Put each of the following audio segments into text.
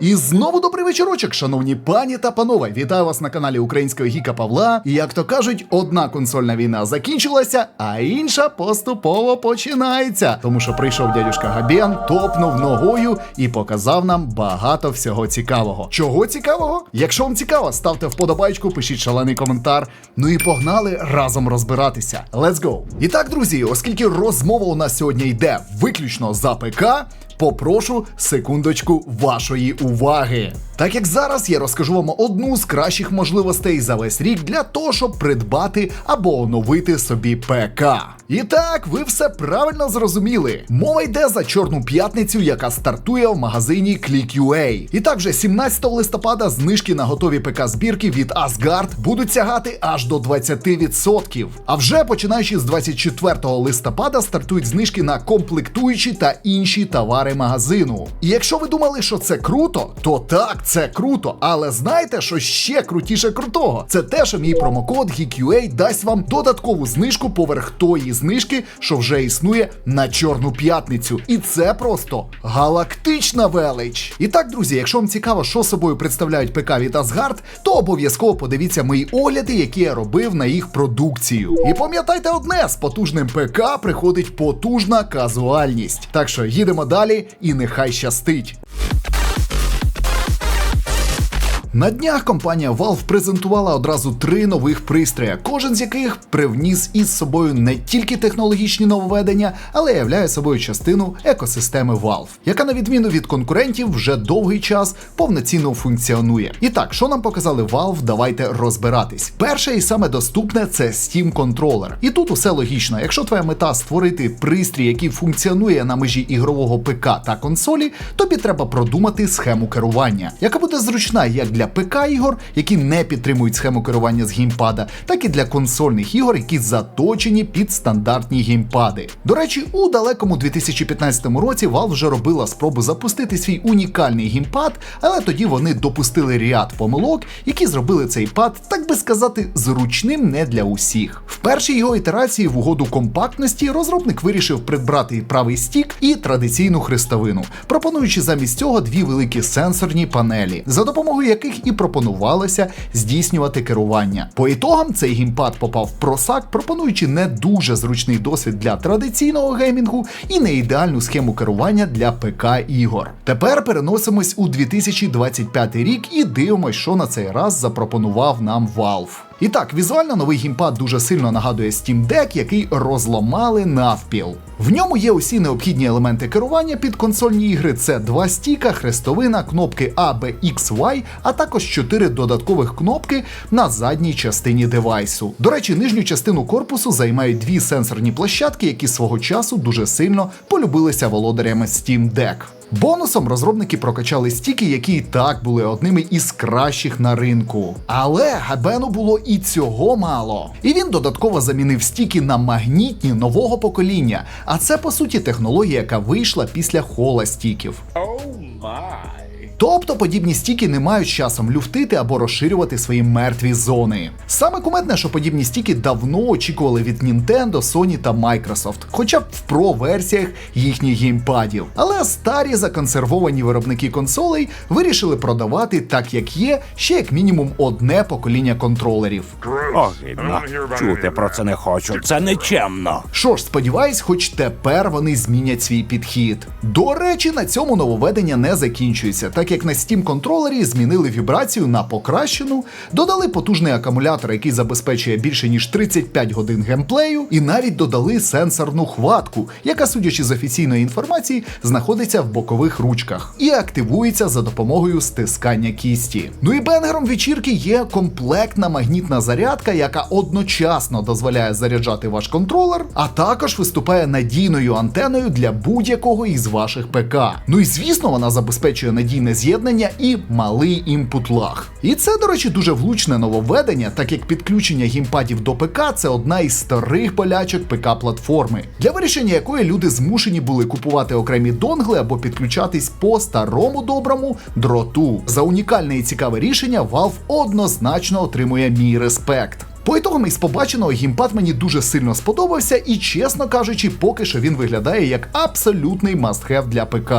І знову добрий вечорочок, шановні пані та панове. Вітаю вас на каналі Українського Гіка Павла. І як то кажуть, одна консольна війна закінчилася, а інша поступово починається. Тому що прийшов дядюшка Габєн, топнув ногою і показав нам багато всього цікавого. Чого цікавого? Якщо вам цікаво, ставте вподобайку, пишіть шалений коментар. Ну і погнали разом розбиратися. Let's go! І так, друзі, оскільки розмова у нас сьогодні йде виключно за ПК. Попрошу секундочку вашої уваги. Так як зараз я розкажу вам одну з кращих можливостей за весь рік для того, щоб придбати або оновити собі ПК. І так, ви все правильно зрозуміли. Мова йде за чорну п'ятницю, яка стартує в магазині Click.ua. І так вже 17 листопада знижки на готові ПК збірки від Asgard будуть сягати аж до 20%. А вже починаючи з 24 листопада стартують знижки на комплектуючі та інші товари магазину. І якщо ви думали, що це круто, то так, це круто. Але знаєте, що ще крутіше крутого? Це те, що мій промокод GeekUA дасть вам додаткову знижку поверх тої знижки, що вже існує на Чорну п'ятницю. І це просто галактична велич. І так, друзі, якщо вам цікаво, що собою представляють ПК Asgard, то обов'язково подивіться мої огляди, які я робив на їх продукцію. І пам'ятайте одне: з потужним ПК приходить потужна казуальність. Так що їдемо далі і нехай щастить. На днях компанія Valve презентувала одразу три нових пристрої, кожен з яких привніс із собою не тільки технологічні нововведення, але являє собою частину екосистеми Valve, яка, на відміну від конкурентів, вже довгий час повноцінно функціонує. І так, що нам показали Valve, давайте розбиратись. Перше і саме доступне це Steam Controller. І тут усе логічно. Якщо твоя мета створити пристрій, який функціонує на межі ігрового ПК та консолі, тобі треба продумати схему керування, яка буде зручна як ПК ігор, які не підтримують схему керування з геймпада, так і для консольних ігор, які заточені під стандартні геймпади. До речі, у далекому 2015 році Valve вже робила спробу запустити свій унікальний геймпад, але тоді вони допустили ряд помилок, які зробили цей пад, так би сказати, зручним не для усіх. В першій його ітерації в угоду компактності розробник вирішив придбати правий стік і традиційну хрестовину, пропонуючи замість цього дві великі сенсорні панелі, за допомогою яких і пропонувалося здійснювати керування. По ітогам цей геймпад попав в просак, пропонуючи не дуже зручний досвід для традиційного геймінгу і не ідеальну схему керування для ПК ігор. Тепер переносимось у 2025 рік і дивимося, що на цей раз запропонував нам Valve. І так, візуально новий геймпад дуже сильно нагадує Steam Deck, який розломали навпіл. В ньому є усі необхідні елементи керування під консольні ігри: це два стіка, хрестовина, кнопки A, B, X, Y, а також чотири додаткових кнопки на задній частині девайсу. До речі, нижню частину корпусу займають дві сенсорні площадки, які свого часу дуже сильно полюбилися володарями Steam Deck. Бонусом розробники прокачали стіки, які і так були одними із кращих на ринку. Але Габену було і цього мало. І він додатково замінив стіки на магнітні нового покоління. А це по суті технологія, яка вийшла після хола стіків. Oh my. Тобто подібні стіки не мають часом люфтити або розширювати свої мертві зони. Саме кумедне, що подібні стіки давно очікували від Nintendo, Sony та Microsoft, хоча б в про-версіях їхніх геймпадів. Але старі законсервовані виробники консолей вирішили продавати так, як є, ще як мінімум одне покоління контролерів. Огидно. Чути про це не хочу. Це нечемно. Що ж, сподіваюсь, хоч тепер вони змінять свій підхід. До речі, на цьому нововведення не закінчується, так як на Steam контролері змінили вібрацію на покращену, додали потужний акумулятор, який забезпечує більше ніж 35 годин геймплею, і навіть додали сенсорну хватку, яка, судячи з офіційної інформації, знаходиться в бокових ручках і активується за допомогою стискання кісті. Ну і бенгером вечірки є комплектна магнітна зарядка, яка одночасно дозволяє заряджати ваш контролер, а також виступає надійною антеною для будь-якого із ваших ПК. Ну і звісно, вона забезпечує надійне з'єднання і малий імпут лаг. І це, до речі, дуже влучне нововведення, так як підключення геймпадів до ПК це одна із старих болячок ПК-платформи, для вирішення якої люди змушені були купувати окремі донгли або підключатись по старому доброму дроту. За унікальне і цікаве рішення Valve однозначно отримує мій респект. По ітогам із побаченого геймпад мені дуже сильно сподобався, і чесно кажучи, поки що він виглядає як абсолютний must-have для ПК.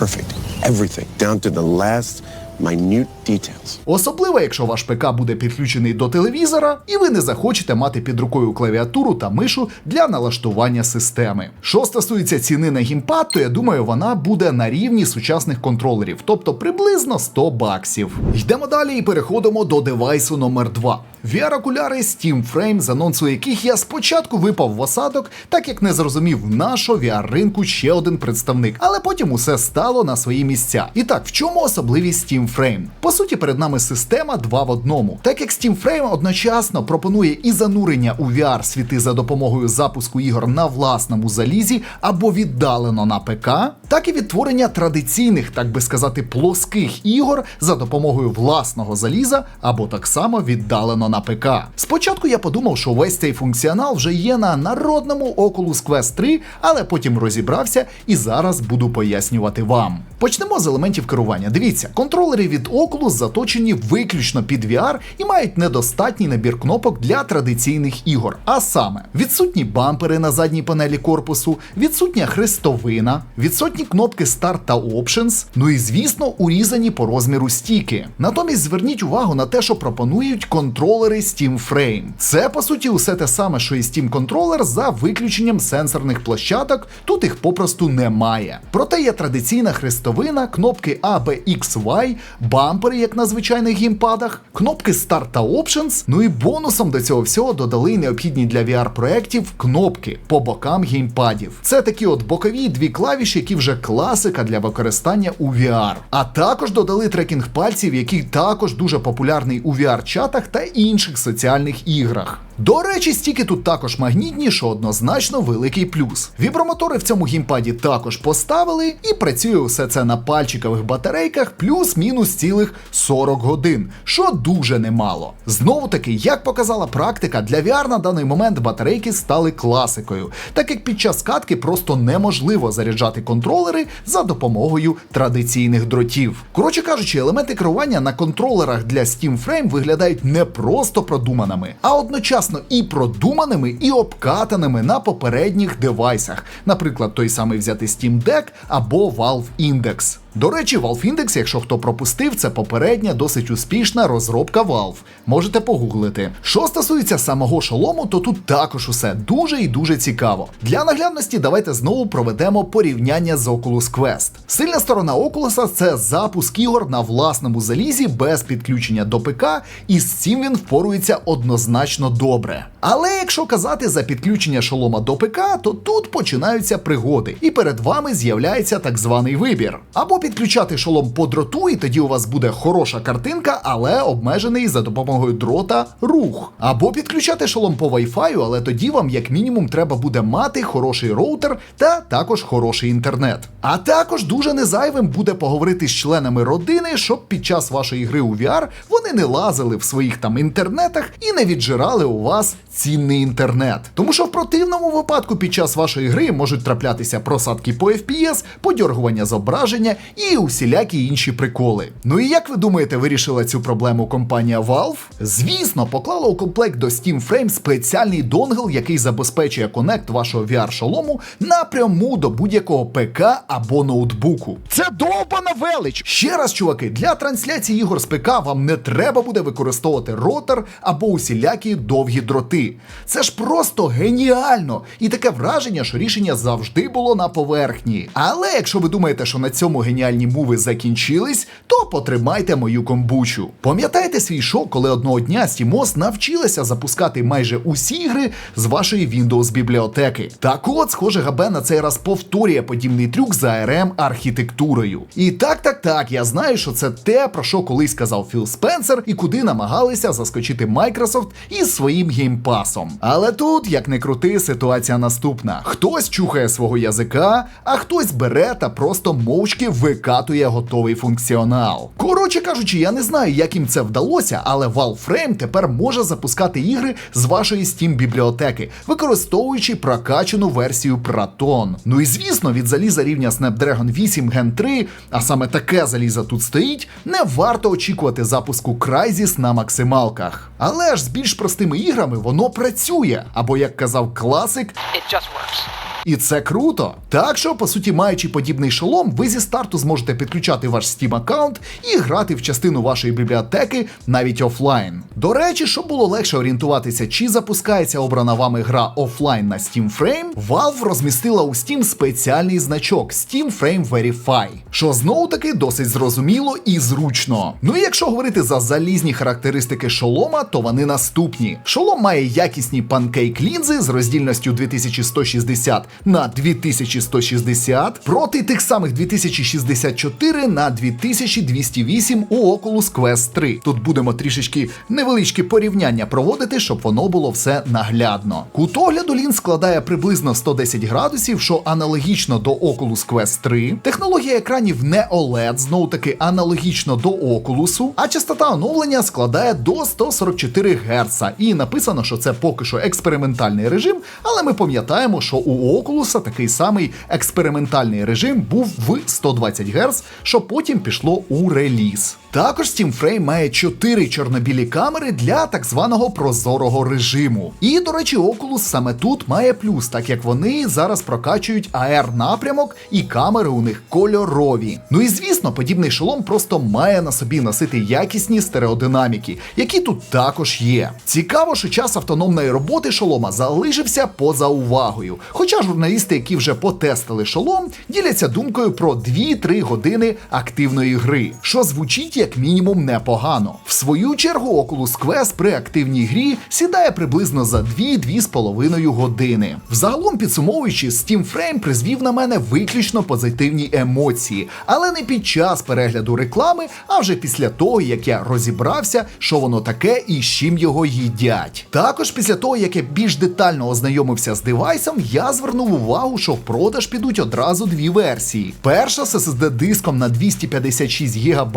Perfect. Everything down to the last minute details. Особливо, якщо ваш ПК буде підключений до телевізора, і ви не захочете мати під рукою клавіатуру та мишу для налаштування системи. Що стосується ціни на геймпад, то я думаю, вона буде на рівні сучасних контролерів, тобто приблизно 100 баксів. Йдемо далі і переходимо до девайсу номер 2 VR-окуляри Steam Frame, з анонсу яких я спочатку випав в осадок, так як не зрозумів, на що VR-ринку ще один представник, але потім усе стало на свої місця. І так, в чому особливість Steam Frame? По суті, перед нами система 2 в одному. Так як Steam Frame одночасно пропонує і занурення у VR світи за допомогою запуску ігор на власному залізі або віддалено на ПК, так і відтворення традиційних, так би сказати, плоских ігор за допомогою власного заліза або так само віддалено на ПК. Спочатку я подумав, що весь цей функціонал вже є на народному Oculus Quest 3, але потім розібрався і зараз буду пояснювати вам. Почнемо з елементів керування. Дивіться, контролери від Oculus заточені виключно під VR і мають недостатній набір кнопок для традиційних ігор. А саме, відсутні бампери на задній панелі корпусу, відсутня хрестовина, відсутні кнопки Start та Options, ну і звісно, урізані по розміру стіки. Натомість зверніть увагу на те, що пропонують контролери Steam Frame. Це по суті усе те саме, що і Steam контролер за виключенням сенсорних площадок. Тут їх попросту немає. Проте є традиційна хрестовина, кнопки A, B, X, Y, бампери, як на звичайних геймпадах, кнопки Start та Options. Ну і бонусом до цього всього додали необхідні для VR проєктів кнопки по бокам геймпадів. Це такі от бокові дві клавіші, які вже класика для використання у VR. А також додали трекінг пальців, який також дуже популярний у VR-чатах та інших соціальних іграх. До речі, стіки тут також магнітні, що однозначно великий плюс. Вібромотори в цьому геймпаді також поставили, і працює усе це на пальчикових батарейках плюс-мінус цілих 40 годин, що дуже немало. Знову таки, як показала практика, для VR на даний момент батарейки стали класикою, так як під час катки просто неможливо заряджати контролери за допомогою традиційних дротів. Коротше кажучи, елементи керування на контролерах для Steam Frame виглядають не просто продуманими, а одночасно і продуманими, і обкатаними на попередніх девайсах, наприклад, той самий взяти Steam Deck або Valve Index. До речі, Valve Index, якщо хто пропустив, це попередня досить успішна розробка Valve. Можете погуглити. Що стосується самого шолому, то тут також усе дуже і дуже цікаво. Для наглядності давайте знову проведемо порівняння з Oculus Quest. Сильна сторона Oculus – це запуск ігор на власному залізі без підключення до ПК, і з цим він впорується однозначно добре. Але якщо казати за підключення шолома до ПК, то тут починаються пригоди, і перед вами з'являється так званий вибір. Або підключати шолом по дроту, і тоді у вас буде хороша картинка, але обмежений за допомогою дрота рух. Або підключати шолом по Wi-Fi, але тоді вам, як мінімум, треба буде мати хороший роутер та також хороший інтернет. А також дуже незайвим буде поговорити з членами родини, щоб під час вашої гри у VR вони не лазили в своїх там інтернетах і не віджирали у вас цінний інтернет. Тому що в противному випадку під час вашої гри можуть траплятися просадки по FPS, подьоргування зображення і усілякі інші приколи. Ну і як ви думаєте, вирішила цю проблему компанія Valve? Звісно, поклала у комплект до Steam Frame спеціальний донгл, який забезпечує конект вашого VR-шолому напряму до будь-якого ПК або ноутбуку. Це довбана велич! Ще раз, чуваки, для трансляції ігор з ПК вам не треба буде використовувати ротор або усілякі довгі дроти. Це ж просто геніально! І таке враження, що рішення завжди було на поверхні. Але якщо ви думаєте, що на цьому геніальні муви закінчились, то потримайте мою комбучу. Пам'ятаєте свій шок, коли одного дня SteamOS навчилася запускати майже усі ігри з вашої Windows бібліотеки? Так от, схоже, ГБ на цей раз повторює подібний трюк за ARM архітектурою. І так, так, так, я знаю, що це те, про що колись казав Філ Спенсер, і куди намагалися заскочити Microsoft із своїм геймпасом. Але тут, як не крути, ситуація наступна: хтось чухає свого язика, а хтось бере та просто мовчки викатує готовий функціонал. Коротше кажучи, я не знаю, як їм це вдалося, але Valve Frame тепер може запускати ігри з вашої Steam бібліотеки, використовуючи прокачану версію Proton. Ну і звісно, від заліза рівня Snapdragon 8 Gen 3, а саме таке залізо тут стоїть, не варто очікувати запуску Crysis на максималках. Але ж з більш простими іграми воно працює, або як казав класик, It just works. І це круто. Так що, по суті, маючи подібний шолом, ви зі старту зможете підключати ваш Steam аккаунт і грати в частину вашої бібліотеки навіть офлайн. До речі, щоб було легше орієнтуватися, чи запускається обрана вами гра офлайн на Steam Frame, Valve розмістила у Steam спеціальний значок Steam Frame Verify, що знову таки досить зрозуміло і зручно. Ну і якщо говорити за залізні характеристики шолома, то вони наступні. Шолом має якісні панкейк лінзи з роздільністю 2160 на 2160 проти тих самих 2064 на 2208 у Oculus Quest 3. Тут будемо трішечки невеличкі порівняння проводити, щоб воно було все наглядно. Кут огляду лінз складає приблизно 110 градусів, що аналогічно до Oculus Quest 3. Технологія екранів не OLED, знову таки аналогічно до Oculus, а частота оновлення складає до 144 Гц. І написано, що це поки що експериментальний режим, але ми пам'ятаємо, що у Oculus такий самий експериментальний режим був в 120 Гц, що потім пішло у реліз. Також Steam Frame має 4 чорнобілі камери для так званого прозорого режиму. І, до речі, Oculus саме тут має плюс, так як вони зараз прокачують AR напрямок і камери у них кольорові. Ну і звісно, подібний шолом просто має на собі носити якісні стереодинаміки, які тут також є. Цікаво, що час автономної роботи шолома залишився поза увагою. Хоча журналісти, які вже потестили шолом, діляться думкою про 2-3 години активної гри, що звучить як мінімум непогано. В свою чергу Oculus Quest при активній грі сідає приблизно за 2-2,5 години. Взагалом підсумовуючи, Steam Frame призвів на мене виключно позитивні емоції, але не під час перегляду реклами, а вже після того, як я розібрався, що воно таке і з чим його їдять. Також після того, як я більш детально ознайомився з девайсом, я звернув увагу, що в продаж підуть одразу дві версії. Перша з SSD-диском на 256 ГБ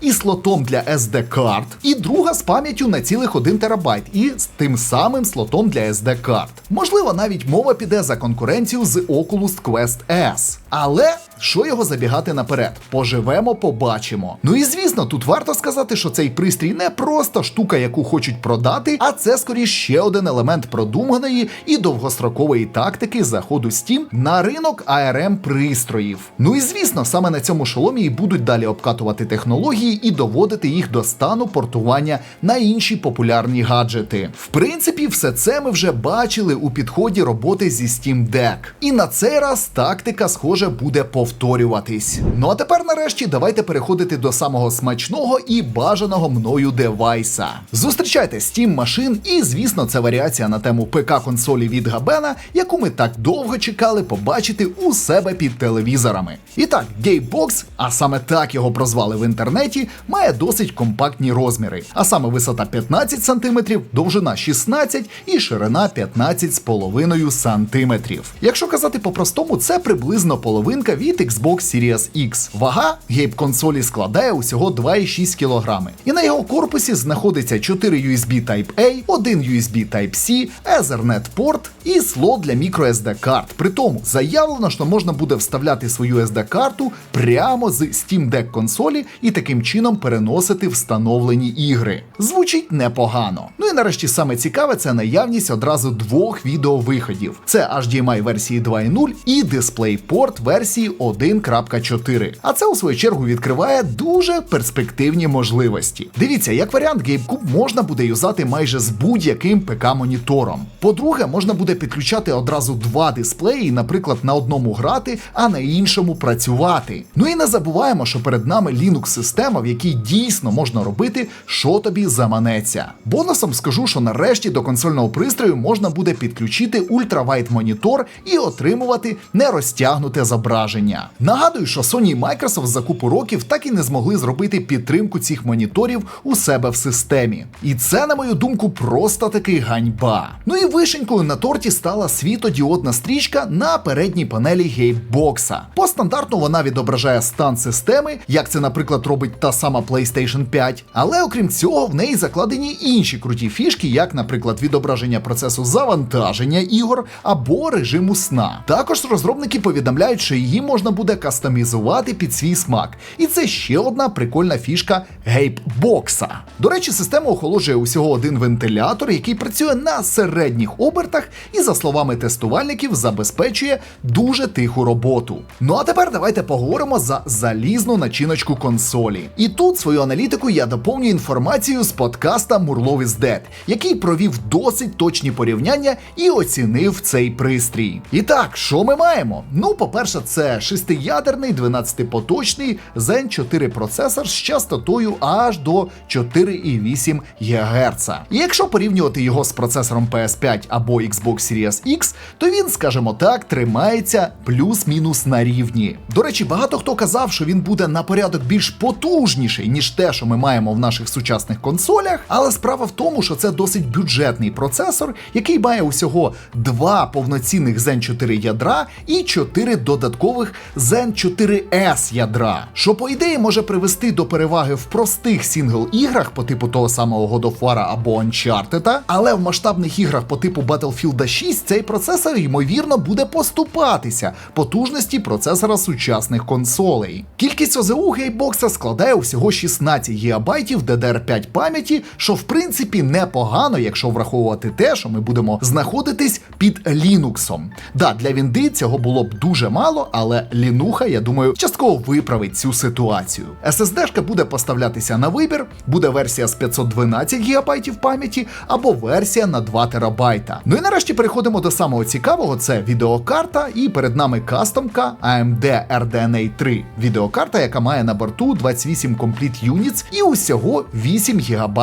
і слотом для SD карт, і друга з пам'яттю на цілих 1 терабайт і з тим самим слотом для SD карт. Можливо, навіть мова піде за конкуренцію з Oculus Quest S. Але що його забігати наперед? Поживемо, побачимо. Ну і звісно, тут варто сказати, що цей пристрій не просто штука, яку хочуть продати, а це скоріше ще один елемент продуманої і довгострокової тактики заходу Steam на ринок ARM пристроїв. Ну і звісно, саме на цьому шоломі і будуть далі обкатувати технології і доводити їх до стану портування на інші популярні гаджети. В принципі, все це ми вже бачили у підході роботи зі Steam Deck. І на цей раз тактика, схоже, буде повторюватись. Ну а тепер, нарешті, давайте переходити до самого смачного і бажаного мною девайса. Зустрічайте Steam машин, і звісно, це варіація на тему ПК консолі від Габена, яку ми так довго чекали побачити у себе під телевізорами. І так, Gamebox, а саме так його прозвали в інтернеті, має досить компактні розміри, а саме висота 15 см, довжина 16 і ширина 15,5 см. Якщо казати по-простому, це приблизно половинка від Xbox Series X. Вага гейб консолі складає усього 2,6 кг. І на його корпусі знаходиться 4 USB Type-A, 1 USB Type-C, Ethernet порт і слот для microSD карт. При тому заявлено, що можна буде вставляти свою SD карту прямо з Steam Deck консолі і таким чином переносити встановлені ігри. Звучить непогано. Ну і нарешті саме цікаве це наявність одразу двох відеовиходів: це HDMI версії 2.0 і DisplayPort версії 1.4. А це у свою чергу відкриває дуже перспективні можливості. Дивіться, як варіант GameCube можна буде юзати майже з будь-яким ПК-монітором. По-друге, можна буде підключати одразу два дисплеї, наприклад, на одному грати, а на іншому працювати. Ну і не забуваємо, що перед нами Linux-система, в якій дійсно можна робити, що тобі заманеться. Бонусом скажу, що нарешті до консольного пристрою можна буде підключити ультравайт монітор і отримувати нерозтягнуте зображення. Нагадую, що Sony і Microsoft за купу років так і не змогли зробити підтримку цих моніторів у себе в системі. І це, на мою думку, просто таки ганьба. Ну і вишенькою на торті стала світодіодна стрічка на передній панелі геймбокса. По стандарту вона відображає стан системи, як це, наприклад, робить та сама PlayStation 5. Але окрім цього, в неї закладені інші круті фішки, як, наприклад, відображення процесу завантаження ігор або режиму сна. Також розробники повідомляють, що її можна можна буде кастомізувати під свій смак. І це ще одна прикольна фішка гейпбокса. До речі, система охолоджує усього один вентилятор, який працює на середніх обертах і, за словами тестувальників, забезпечує дуже тиху роботу. Ну а тепер давайте поговоримо за залізну начиночку консолі. І тут свою аналітику я доповню інформацією з подкаста Мурлов is Dead, який провів досить точні порівняння і оцінив цей пристрій. І так, що ми маємо? Ну, по-перше, це шестиядерний 12-поточний Zen 4 процесор з частотою аж до 4,8 ГГц. І якщо порівнювати його з процесором PS5 або Xbox Series X, то він, скажімо так, тримається плюс-мінус на рівні. До речі, багато хто казав, що він буде на порядок більш потужніший, ніж те, що ми маємо в наших сучасних консолях. Але справа в тому, що це досить бюджетний процесор, який має усього два повноцінних Zen 4 ядра і 4 додаткових Zen 4S ядра, що по ідеї може привести до переваги в простих сінгл-іграх по типу того самого God of War або Uncharted, але в масштабних іграх по типу Battlefield 6 цей процесор ймовірно буде поступатися потужності процесора сучасних консолей. Кількість ОЗУ гейбокса складає усього 16 ГБ DDR5 пам'яті, що в принципі непогано, якщо враховувати те, що ми будемо знаходитись під Linux. Да, для Вінди цього було б дуже мало, але Лінуха, я думаю, частково виправить цю ситуацію. SSD-шка буде поставлятися на вибір, буде версія з 512 ГБ пам'яті або версія на 2 ТБ. Ну і нарешті переходимо до самого цікавого: це відеокарта, і перед нами кастомка AMD RDNA 3. Відеокарта, яка має на борту 28 Complete Units і усього 8 ГБ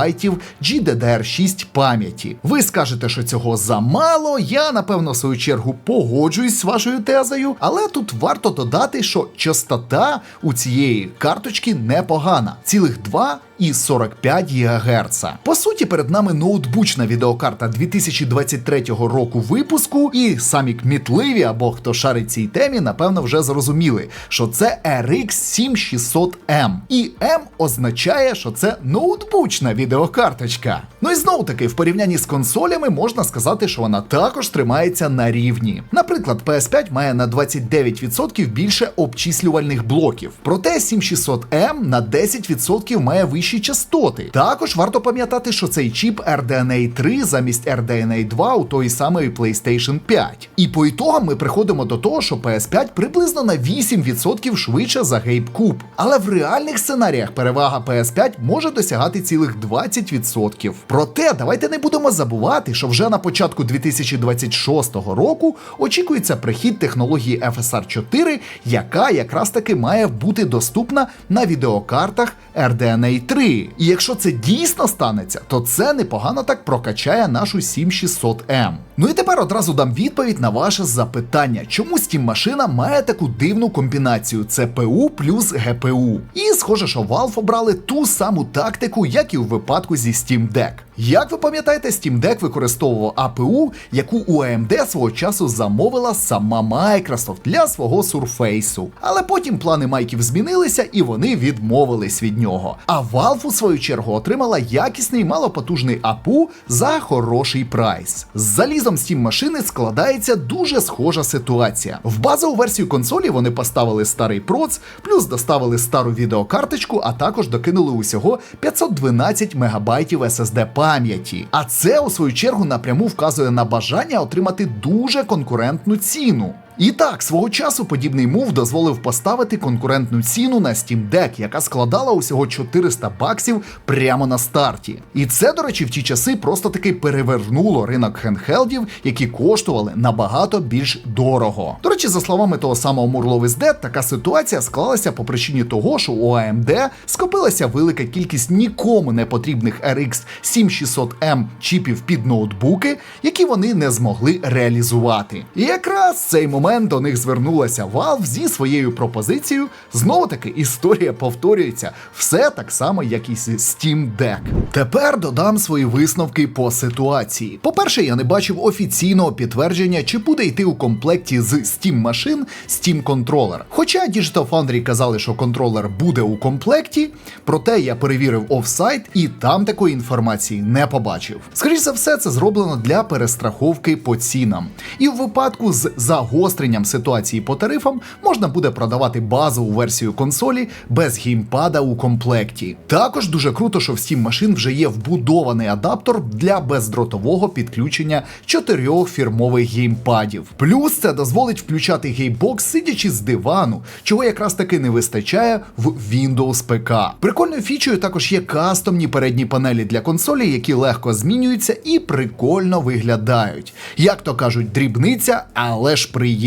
GDDR6 пам'яті. Ви скажете, що цього замало. Я напевно в свою чергу погоджуюсь з вашою тезою, але тут варто додати, що частота у цієї карточки непогана. Цілих 2 і 45 ГГц. По суті, перед нами ноутбучна відеокарта 2023 року випуску, і самі кмітливі або хто шарить цій темі, напевно, вже зрозуміли, що це RX 7600M. І M означає, що це ноутбучна відеокарточка. Ну і знову таки, в порівнянні з консолями можна сказати, що вона також тримається на рівні. Наприклад, PS5 має на 29% більше обчислювальних блоків, проте 7600M на 10% має вищі частоти. Також варто пам'ятати, що цей чіп RDNA 3 замість RDNA 2 у тої самої PlayStation 5. І по ітогам ми приходимо до того, що PS5 приблизно на 8% швидше за GameCube. Але в реальних сценаріях перевага PS5 може досягати цілих 20%. Проте давайте не будемо забувати, що вже на початку 2026 року очікується прихід технології FSR 4, яка якраз таки має бути доступна на відеокартах RDNA 3. І якщо це дійсно станеться, то це непогано так прокачає нашу 7600M. Ну і тепер одразу дам відповідь на ваше запитання, чому Steam машина має таку дивну комбінацію CPU плюс GPU. І схоже, що Valve обрали ту саму тактику, як і у випадку зі Steam Deck. Як ви пам'ятаєте, Steam Deck використовував APU, яку у AMD свого часу замовила сама Microsoft для свого Surface. Але потім плани майків змінилися і вони відмовились від нього. А Valve, у свою чергу, отримала якісний малопотужний APU за хороший прайс. З залізом Steam машини складається дуже схожа ситуація. В базову версію консолі вони поставили старий проц, плюс доставили стару відеокарточку, а також докинули усього 512 МБ SSD пам'яті. А це, у свою чергу, напряму вказує на бажання отримати дуже конкурентну ціну. І так, свого часу подібний мув дозволив поставити конкурентну ціну на Steam Deck, яка складала усього 400 баксів прямо на старті. І це, до речі, в ті часи просто таки перевернуло ринок хендхелдів, які коштували набагато більш дорого. До речі, за словами того самого Мурлов is Dead, така ситуація склалася по причині того, що у AMD скопилася велика кількість нікому не потрібних RX 7600M чіпів під ноутбуки, які вони не змогли реалізувати. І якраз цей момент до них звернулася Valve зі своєю пропозицією. Знову таки історія повторюється, все так само, як і Steam Deck. Тепер додам свої висновки по ситуації. По-перше, я не бачив офіційного підтвердження, чи буде йти у комплекті з Steam машин Steam контролер. Хоча Digital Foundry казали, що контролер буде у комплекті, проте я перевірив офсайт і там такої інформації не побачив. Скоріше за все, це зроблено для перестраховки по цінам. І в випадку з загостренням загостренням ситуації по тарифам можна буде продавати базову версію консолі без геймпада у комплекті. Також дуже круто, що в Steam машин вже є вбудований адаптер для бездротового підключення чотирьох фірмових геймпадів. Плюс це дозволить включати геймбокс, сидячи з дивану, чого якраз таки не вистачає в Windows ПК. Прикольною фічею також є кастомні передні панелі для консолі, які легко змінюються і прикольно виглядають. Як то кажуть, дрібниця, але ж приємно.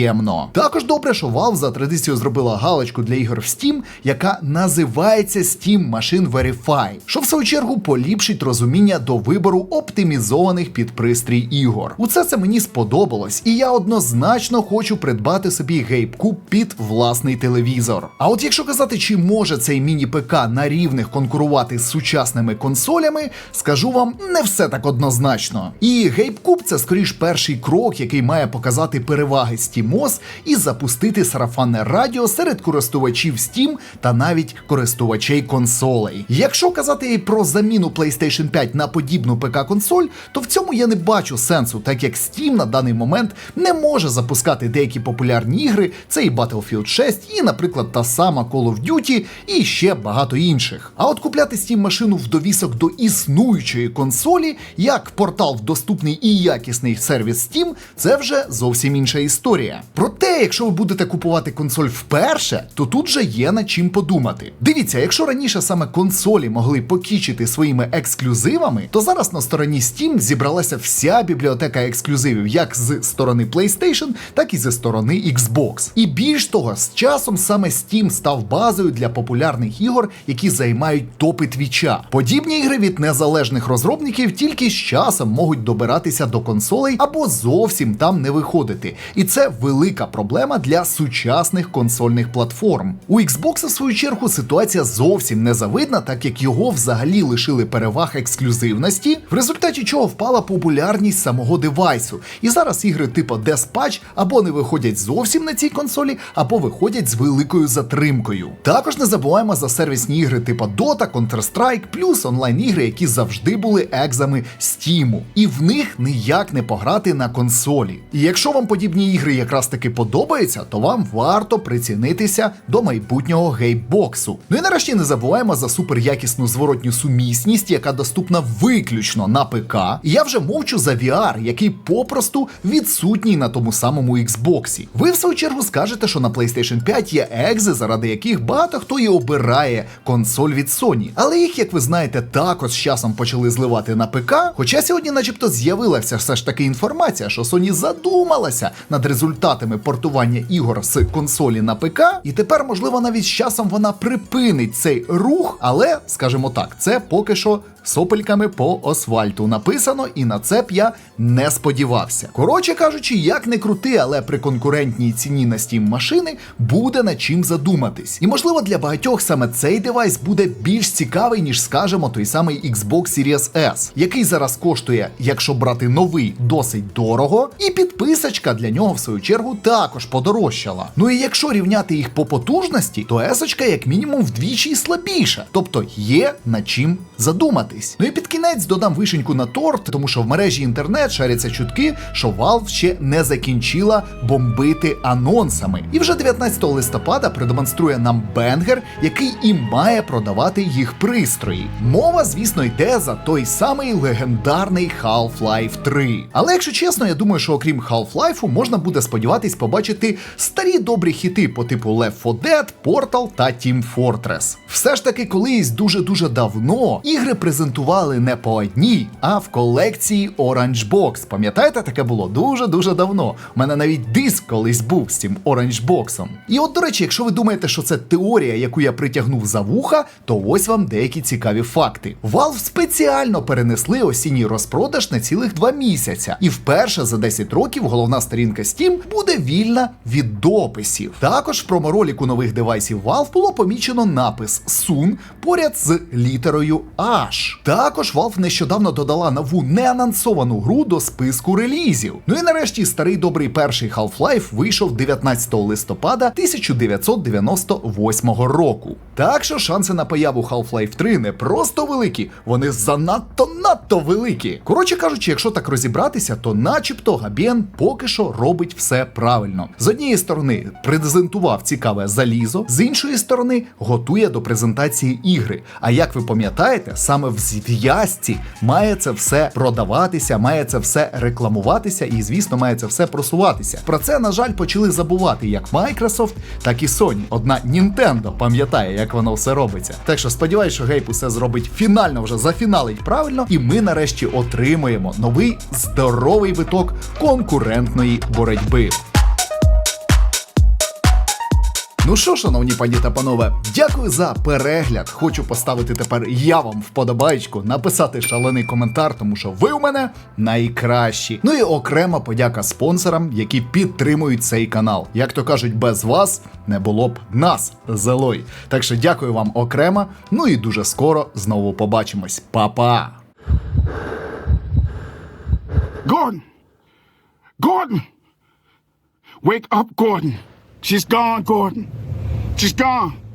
Також добре, що Valve за традицією зробила галочку для ігор в Steam, яка називається Steam Machine Verify, що в свою чергу поліпшить розуміння до вибору оптимізованих під пристрій ігор. Усе це мені сподобалось, і я однозначно хочу придбати собі гейб-куб під власний телевізор. А от якщо казати, чи може цей міні-ПК на рівних конкурувати з сучасними консолями, скажу вам, не все так однозначно. І гейб-куб це скоріш перший крок, який має показати переваги SteamOS і запустити сарафанне радіо серед користувачів Steam та навіть користувачей консолей. Якщо казати про заміну PlayStation 5 на подібну ПК-консоль, то в цьому я не бачу сенсу, так як Steam на даний момент не може запускати деякі популярні ігри, це і Battlefield 6, і, наприклад, та сама Call of Duty, і ще багато інших. А от купляти Steam машину в довісок до існуючої консолі, як портал в доступний і якісний сервіс Steam, це вже зовсім інша історія. Проте, якщо ви будете купувати консоль вперше, то тут же є над чим подумати. Дивіться, якщо раніше саме консолі могли покічити своїми ексклюзивами, то зараз на стороні Steam зібралася вся бібліотека ексклюзивів, як з сторони PlayStation, так і зі сторони Xbox. І більш того, з часом саме Steam став базою для популярних ігор, які займають топи твіча. Подібні ігри від незалежних розробників тільки з часом можуть добиратися до консолей або зовсім там не виходити. І це велика проблема для сучасних консольних платформ. У Xbox, в свою чергу, ситуація зовсім не завидна, так як його взагалі лишили переваг ексклюзивності, в результаті чого впала популярність самого девайсу. І зараз ігри типу Despatch або не виходять зовсім на цій консолі, або виходять з великою затримкою. Також не забуваємо за сервісні ігри типу Dota, Counter-Strike, плюс онлайн-ігри, які завжди були екзами Steam. І в них ніяк не пограти на консолі. І якщо вам подібні ігри якраз таки подобаються, то вам варто прицінитися до майбутнього гейбоксу. Ну і нарешті не забуваємо за суперякісну зворотню сумісність, яка доступна виключно на ПК. І я вже мовчу за VR, який попросту відсутній на тому самому Xbox. Ви в свою чергу скажете, що на PlayStation 5 є екзи, заради яких багато хто і обирає консоль від Sony. Але їх, як ви знаєте, також з часом почали зливати на ПК. Хоча сьогодні, начебто, з'явилася все ж таки інформація, що Sony задумалася над результатами портування ігор з консолі на ПК, і тепер, можливо, навіть з часом вона припинить цей рух, але, скажімо так, це поки що сопельками по асфальту написано, і на це б я не сподівався. Коротше кажучи, як не крути, але при конкурентній ціні на Steam машини буде над чим задуматись. І можливо для багатьох саме цей девайс буде більш цікавий, ніж скажемо той самий Xbox Series S, який зараз коштує, якщо брати новий, досить дорого, і підписочка для нього в свою чергу також подорожчала. Ну і якщо рівняти їх по потужності, то есочка як мінімум вдвічі слабіша, тобто є над чим задуматись. Ну і під кінець додам вишеньку на торт, тому що в мережі інтернет шаряться чутки, що Valve ще не закінчила бомбити анонсами. І вже 19 листопада продемонструє нам бенгер, який і має продавати їх пристрої. Мова, звісно, йде за той самий легендарний Half-Life 3. Але якщо чесно, я думаю, що окрім Half-Life можна буде сподіватись побачити старі добрі хіти по типу Left 4 Dead, Portal та Team Fortress. Все ж таки, колись дуже-дуже давно ігри презентували не по одній, а в колекції Orange Box. Пам'ятаєте, таке було дуже-дуже давно. У мене навіть диск колись був з цим Orange Box. І от, до речі, якщо ви думаєте, що це теорія, яку я притягнув за вуха, то ось вам деякі цікаві факти. Valve спеціально перенесли осінній розпродаж на цілих два місяця. І вперше за 10 років головна сторінка Steam буде вільна від дописів. Також в промороліку нових девайсів Valve було помічено напис Soon поряд з літерою H. Також Valve нещодавно додала нову неанонсовану гру до списку релізів. Ну і нарешті старий добрий перший Half-Life вийшов 19 листопада 1998 року. Так що шанси на появу Half-Life 3 не просто великі, вони занадто надто великі. Коротше кажучи, якщо так розібратися, то начебто Габіен поки що робить все все правильно. З однієї сторони презентував цікаве залізо, з іншої сторони готує до презентації ігри. А як ви пам'ятаєте, саме в зв'язці має це все продаватися, має це все рекламуватися і, звісно, має це все просуватися. Про це, на жаль, почали забувати як Microsoft, так і Sony. Одна Nintendo пам'ятає, як воно все робиться. Так що сподіваюся, що Гейп усе зробить фінально вже зафіналить правильно, і ми нарешті отримаємо новий здоровий виток конкурентної боротьби. Ну що, шановні пані та панове, дякую за перегляд. Хочу поставити тепер я вам вподобайку, написати шалений коментар, тому що ви у мене найкращі. Ну і окрема подяка спонсорам, які підтримують цей канал. Як то кажуть, без вас не було б нас, Зелой. Так що дякую вам окремо. Ну і дуже скоро знову побачимось. Па-па! Gordon! Gordon! Wake up, Gordon! She's gone, Gordon! She's gone!